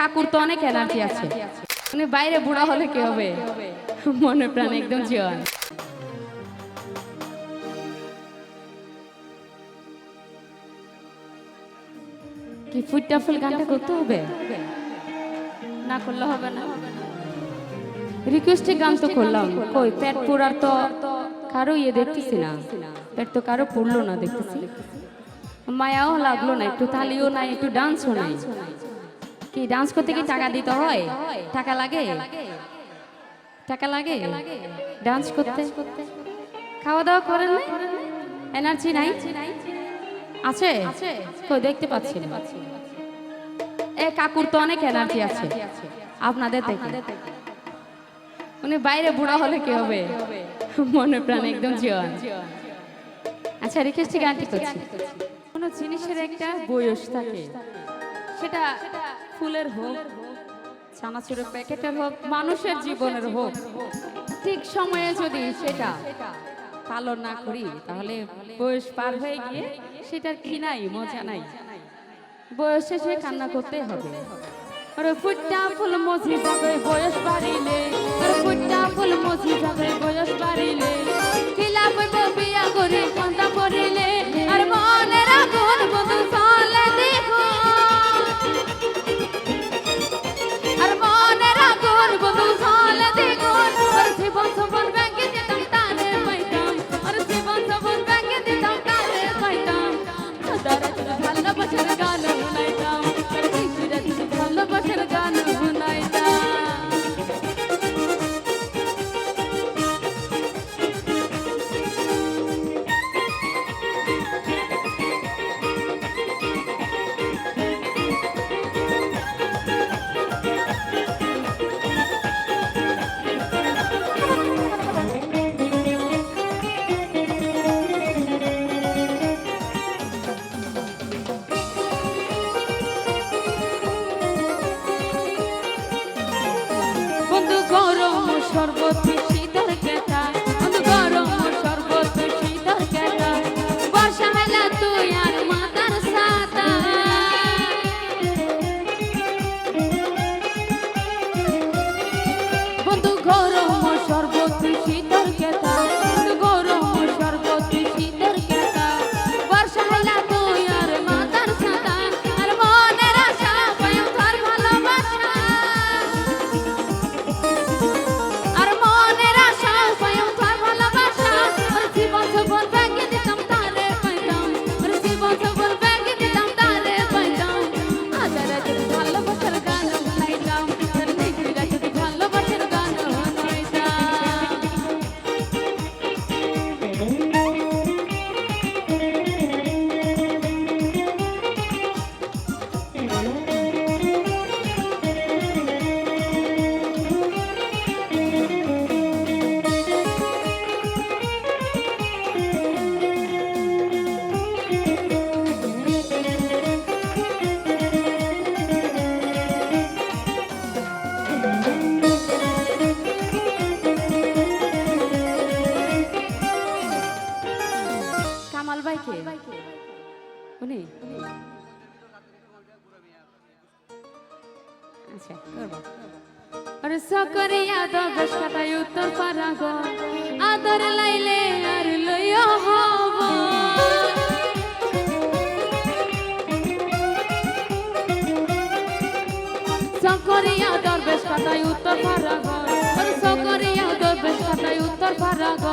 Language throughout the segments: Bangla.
কাকুর তো অনেক এনার্জি আছে। মানে বাইরে বুড়া হলে কি হবে? মনে প্রাণ একদম জীবন কি ফুটটা ফুল গানটা করতে হবে? না করলে হবে না। রিকোয়েস্টে গান তো করলাম। কই, পেট পোড়ার তো কারও ইয়ে দেখতেছি না। পেট তো কারও পুড়লো না দেখতেছি। মায়াও লাগল না, একটু তালিও নাই, একটু ডান্সও নাই। কি ডান্স করতে কি টাকা দিতে হয়? টাকা লাগে? টাকা লাগে? ডান্স করতে? খাওয়া দাওয়া করেন না এনার্জি নাই? আছে? কই, দেখতে পাচ্ছি এ, কাকুর তো অনেক এনার্জি আছে। আপনাদের থেকে উনি বাইরে বুড়া হলে কি হবে? মনে প্রাণ একদম জীবন আচ্ছা রিকোয়েস্টে গানটি করছি। কোনো জিনিসের একটা বয়স থাকে। সেটা ফুলের হোক, চানাচুরের প্যাকেটের হোক, মানুষের জীবনের হোক, ঠিক সময়ে যদি সেটা পালন না করি, তাহলে বয়স পার হয়ে গিয়ে সেটার কি নাই মজা নাই। বয়স শেষে কান্না করতে হবে। আরে ফুটটা ফুল মজি যাবে, বয়স বাড়িলে। আরে ফুটটা ফুল মজি যাবে, বয়স বাড়িলে। কিলা una pasión de calor. গরম কামাল ভাই কে উনি? আচ্ছা আরে সকরিয়া তো বেশ উত্তর পারাগ আদর লাইলে সকরিয়া দরবেশ কাটাই উত্তর পারাগ আরে সকরিয়া দরবেশ কাটাই উত্তর পারাগ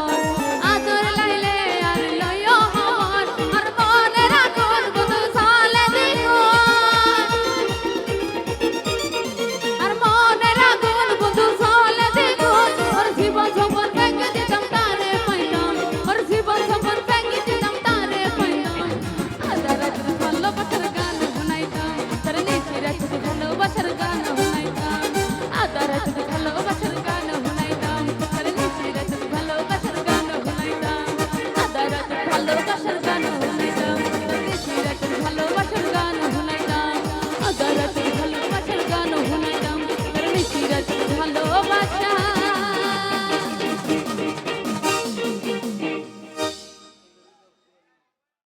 ভালোবাসা